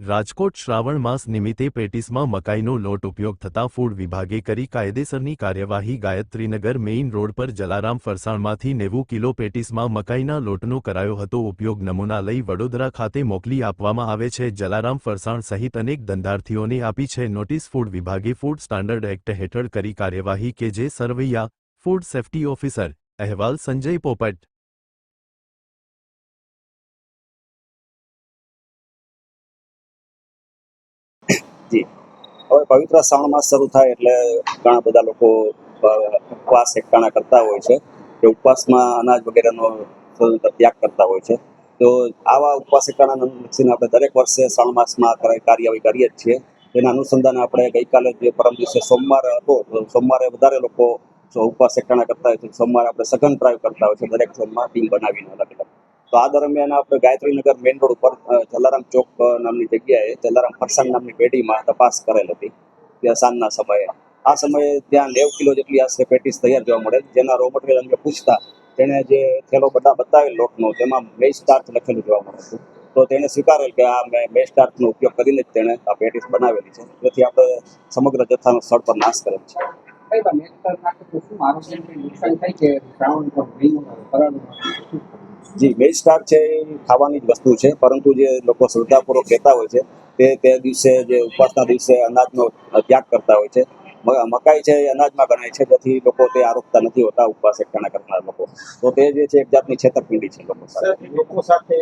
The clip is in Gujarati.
રાજકોટ શ્રાવણ માસ નિમિત્તે પેટીસમાં મકાઈનો લોટ ઉપયોગ થતા ફૂડ વિભાગે કરી કાયદેસરની કાર્યવાહી ગાયત્રીનગર મેઇન રોડ પર જલારામ ફરસાણમાંથી નેવું કિલો પેટીસમાં મકાઈના લોટનો કરાયો હતો. ઉપયોગ નમૂના લઈ વડોદરા ખાતે મોકલી આપવામાં આવે છે. જલારામ ફરસાણ સહિત અનેક ધંધાર્થીઓને આપી છે નોટિસ. ફૂડ વિભાગે ફૂડ સ્ટાન્ડર્ડ એક્ટ હેઠળ કરી કાર્યવાહી કે જે સરવૈયા ફૂડ સેફ્ટી ઓફિસર અહેવાલ સંજય પોપટ પવિત્ર શ્રાવણ માસ શરૂ થાય એટલે ઘણા બધા લોકો ઉપવાસ એકટાણા કરતા હોય છે. કે ઉપવાસમાં અનાજ વગેરેનો ત્યાગ કરતા હોય છે. તો આવા ઉપવાસ એકટાણા લક્ષીને આપણે દરેક વર્ષે શ્રાવણ માસમાં કાર્યવાહી કરીએ જ છીએ. તેના અનુસંધાને આપણે ગઈકાલે જે પરમ દિવસે સોમવાર હતો સોમવારે વધારે લોકો ઉપવાસ એકટાણા કરતા હોય છે. સોમવારે આપણે સઘન ડ્રાઈવ કરતા હોય છે. દરેક ઝોનમાં ટીમ બનાવીને અલગ અલગ તો આ દરમિયાન આપણે ગાયત્રીનગર મેઇન રોડ ઉપર જલારામ ચોક નામની જગ્યાએ જલારામ ફરસાણ નામની પેઢીમાં તપાસ કરેલ હતી ત્યાં સાંજના સમયે. આ સમયે ત્યાં નેવ કિલો જેટલી આશરે પેટીસ તૈયાર જોવા મળે જેના રો મટીરિયલ અંગે પૂછતા તેણે જે થેલો બધા બતાવેલ લોટનો, તેમાં મેઈ સ્ટાર્ચ લખેલું જોવા મળે છે. તો તેણે સ્વીકારેલ કે આ મેં મેઈ સ્ટાર્ચનો ઉપયોગ કરીને જ તેણે આ પેટીસ બનાવેલી છે. તેથી આપણે સમગ્ર જથ્થાનો સ્થળ પર નાશ કરેલ છે. નુકસાન થાય કે જી મેઈ સ્ટાર છે એ ખાવાની જ વસ્તુ છે, પરંતુ જે લોકો શ્રદ્ધાપૂર્વક કહેતા હોય છે તે તે દિવસે જે ઉપવાસના દિવસે અનાજનો ત્યાગ કરતા હોય છે. મકાઈ છે એ અનાજમાં ગણાય છે, જેથી લોકો તે આરોપતા નથી હોતા ઉપવાસ એકટાણા કરનાર લોકો. તો તે જે છે એક જાતની છેતરપિંડી છે લોકો સાથે